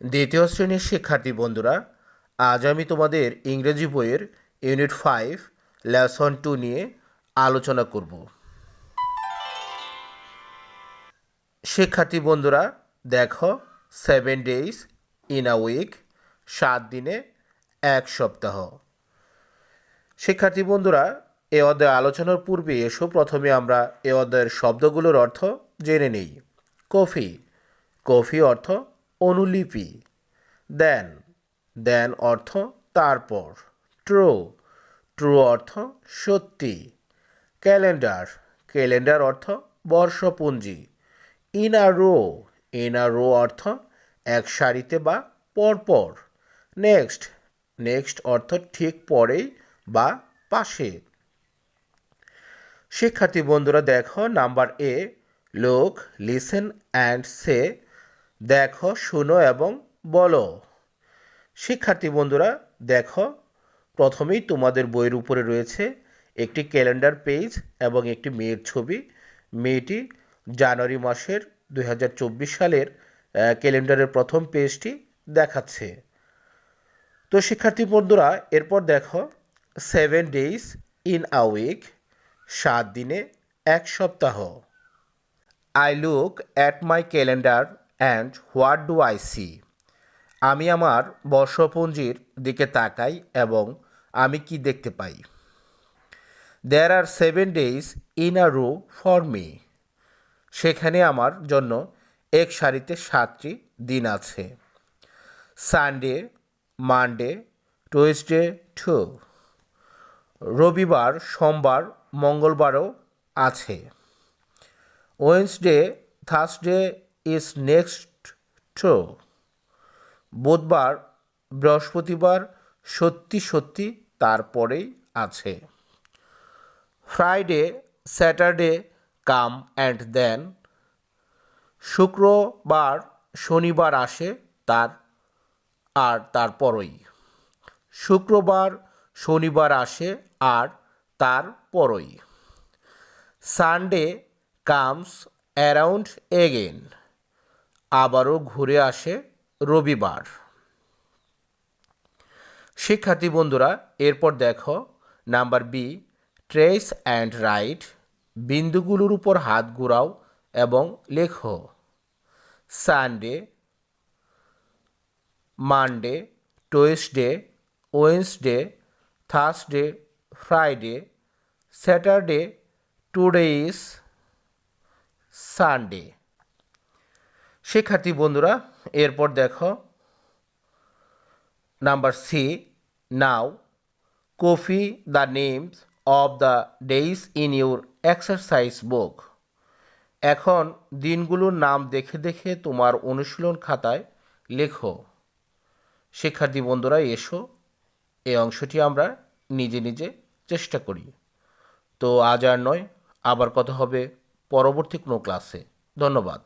দ্বিতীয় শ্রেণির শিক্ষার্থী বন্ধুরা, আজ আমি তোমাদের ইংরেজি বইয়ের ইউনিট ফাইভ, লেসন টু নিয়ে আলোচনা করব। শিক্ষার্থী বন্ধুরা, দেখো seven days in a week সাত দিনে এক সপ্তাহ। শিক্ষার্থী বন্ধুরা, এ অধ্যায় আলোচনার পূর্বে এসো, প্রথমে আমরা এ অধ্যায়ের শব্দগুলোর অর্থ জেনে নেই। কফি। কফি অর্থ অনুলিপি। দেন দেন অর্থ তারপর। ট্রু ট্রু অর্থ সত্যি। ক্যালেন্ডার ক্যালেন্ডার অর্থ বর্ষপুঞ্জি। In a row in a row অর্থ এক সারিতে বা পরপর। নেক্সট নেক্সট অর্থ ঠিক পরেই বা পাশে। শিক্ষার্থী বন্ধুরা, দেখো নাম্বার এ লোক লিসেন অ্যান্ড সে দেখো, শুনো এবং বলো। শিক্ষার্থী বন্ধুরা, দেখো, প্রথমেই তোমাদের বইয়ের উপরে রয়েছে একটি ক্যালেন্ডার পেজ এবং একটি মেয়ের ছবি। মেয়েটি জানুয়ারি মাসের দু হাজার চব্বিশ সালের ক্যালেন্ডারের প্রথম পেজটি দেখাচ্ছে। তো শিক্ষার্থী বন্ধুরা, এরপর দেখো seven days in a week সাত দিনে এক সপ্তাহ। I look at my calendar and what do I see আমি আমার বর্ষপঞ্জির দিকে তাকাই এবং আমি কি দেখতে পাই? There are seven days in a row for me সেখানে আমার জন্য এক সারিতে সাতটি দিন আছে। সানডে মানডে টুয়েসডে টু রবিবার, সোমবার, মঙ্গলবারও আছে। Wednesday Thursday is next to বুধবার, বৃহস্পতিবার সত্যি সত্যি তারপরেই আছে। Friday Saturday come and then শুক্রবার, শনিবার আসে তার আর তারপরই। শুক্রবার, শনিবার আসে আর তারপরই। সানডে কামস অ্যারাউন্ড এগেন আবারও ঘুরে আসে রবিবার। শিক্ষার্থী বন্ধুরা, এরপর দেখো, number B, trace and write, বিন্দুগুলোর উপর হাত ঘুরাও এবং লেখো। Sunday, Monday, Tuesday, Wednesday, Thursday, Friday, Saturday today is Sunday. শিক্ষার্থী বন্ধুরা, এরপর দেখো, number C now copy the names of the days in your exercise book. এখন দিনগুলোর নাম দেখে দেখে তোমার অনুশীলন খাতায় লেখো। শিক্ষার্থী বন্ধুরা, এসো এই অংশটি আমরা নিজে নিজে চেষ্টা করি। তো আজ আর নয়, আবার কথা হবে পরবর্তী কোনো ক্লাসে। ধন্যবাদ।